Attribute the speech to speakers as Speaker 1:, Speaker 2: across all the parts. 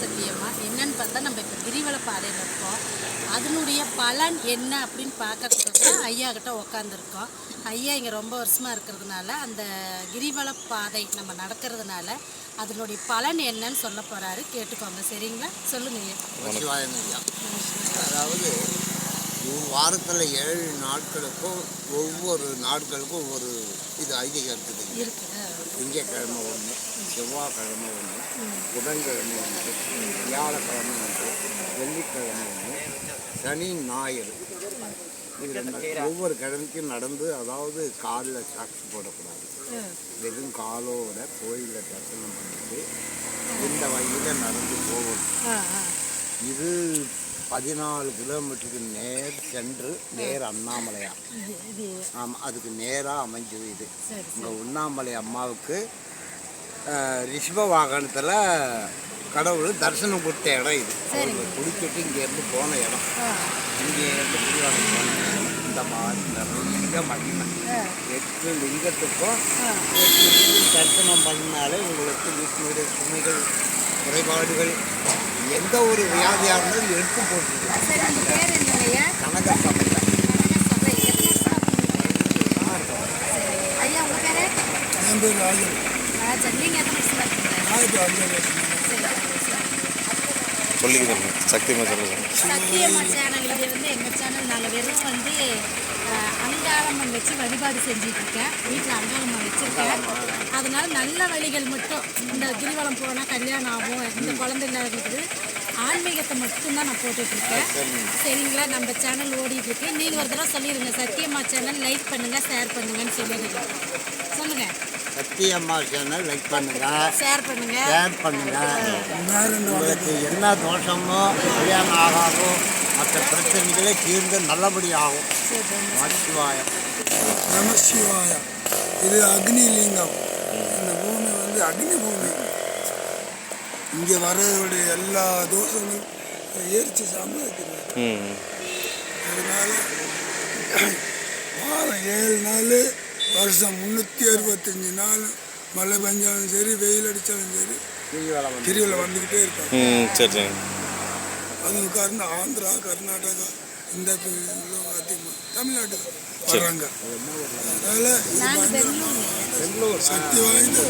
Speaker 1: சத்தியமா என்னன்னு பார்த்தா நம்ம இப்போ கிரிவல பாதையில் இருக்கோம். அதனுடைய பலன் என்ன அப்படின்னு பார்க்கறதுக்கு ஐயா கிட்ட உக்காந்துருக்கோம். ஐயா இங்கே ரொம்ப வருஷமாக இருக்கிறதுனால அந்த கிரிவல பாதை நம்ம நடக்கிறதுனால அதனுடைய பலன் என்னன்னு சொல்ல போகிறாரு கேட்டுக்கோங்க. சரிங்களா? சொல்லுங்க ஐயா.
Speaker 2: அதாவது வாரத்தில் ஏழு நாட்களுக்கும் ஒவ்வொரு நாட்களுக்கும் ஒவ்வொரு இது ஐதீகம் இருக்குது. திங்கக்கிழமை ஒன்று செவ்வாய்க்கிழமை ஒன்று புதன்கிழமை ஒன்று வியாழக்கிழமை ஒன்று வெள்ளிக்கிழமை ஒன்று சனி ஞாயிறு. இது ஒவ்வொரு கிழமைக்கும் நடந்து அதாவது காலில் சாட்சி போடக்கூடாது. வெறும் காலோட கோயிலில் தரிசனம் பண்ணிட்டு இந்த வழியில் நடந்து போகணும். இது பதினாலு கிலோமீட்டருக்கு நேர் சென்று நேர் அண்ணாமலையா. ஆமாம் அதுக்கு நேராக அமைஞ்சது இது. இந்த உண்ணாமலை அம்மாவுக்கு ரிஷப வாகனத்தில் கடவுள் தரிசனம் கொடுத்த இடம் இது. குடிச்சிட்டு இங்கேருந்து போன இடம். இங்கேருந்து போன இடம். இந்த மாதிரி நிறைய மகிமை. எட்டு லிங்கத்துக்கும் எட்டு தரிசனம் பண்ணாலே உங்களுக்கு விஷ்ணுடைய சுமைகள் குறைபாடுகள் எந்த ஒரு வியாதியாக இருந்தாலும் எடுத்து போட்டுருக்கு
Speaker 1: சரி உங்கள் பேர் என்னங்கய்யா
Speaker 2: கனக சமையல்
Speaker 1: சபை
Speaker 3: என் பேர் ராஜன். ஆயிரத்தி
Speaker 1: சரி
Speaker 4: சொல்லிக்கிறேன் சக்திமா சொல்லுங்க.
Speaker 1: சத்தியம்மா சேனல். இது வந்து எங்கள் சேனல். நாங்கள் வெறும் வந்து அங்காளம்மன் வச்சு வழிபாடு செஞ்சுட்டு இருக்கேன் வீட்டில் அங்காளம்மன் வச்சுருக்கேன். அதனால நல்ல வழிகள் மட்டும். இந்த கிரிவலம் போனால் கல்யாணம் ஆகும். இந்த குழந்தை இல்லாததுக்கு ஆன்மீகத்தை மட்டும்தான் நான் போட்டுட்ருக்கேன். சரிங்களா? நம்ம சேனல் ஓடிட்டு இருக்கு நீங்கள் ஒரு தடவை சொல்லிடுங்க சத்தியம்மா சேனல் லைக் பண்ணுங்கள் ஷேர் பண்ணுங்கன்னு சொல்லிடுங்க சொல்லுங்கள்
Speaker 2: சத்தியம்மா சேனல் லைக் பண்ணுங்க.
Speaker 1: ஷேர் பண்ணுங்கள்
Speaker 2: ஷேர் பண்ணுங்க. உங்களுக்கு என்ன தோஷமோ கல்யாணம் ஆகாதோ மற்ற பிரச்சனைகளே தீர்ந்து நல்லபடி ஆகும் நமச்சிவாயம்
Speaker 3: நம சிவாய இது அக்னி லிங்கம் இந்த பூமி வந்து அக்னி பூமி. இங்கே வரக்கூடிய எல்லா தோஷங்களும் எரிச்சு சம்பாதிக்கிறார்
Speaker 4: ம்.
Speaker 3: அதனால வாரம் ஏழு நாள் வருஷம் முந்நூற்றி அறுபத்தஞ்சு நாள். மழை பெஞ்சாலும் சரி வெயில் அடித்தாலும் சரி
Speaker 2: கிரிவலம்
Speaker 3: கிரிவில் வந்துக்கிட்டே இருப்பாங்க அதுவும் காரணம் ஆந்திரா கர்நாடகா இந்த அதிகமாக தமிழ்நாட்டுக்கு வர்றாங்க அதனால சக்தி வாய்ந்த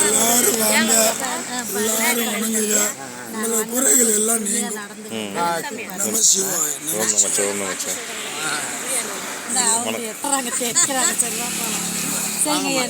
Speaker 3: எல்லாரும் வாங்க. எல்லாரும் வணங்குங்க. உங்களோட குறைகள் எல்லாம் நீங்கும். நம சிவாய நம
Speaker 1: சரிங்க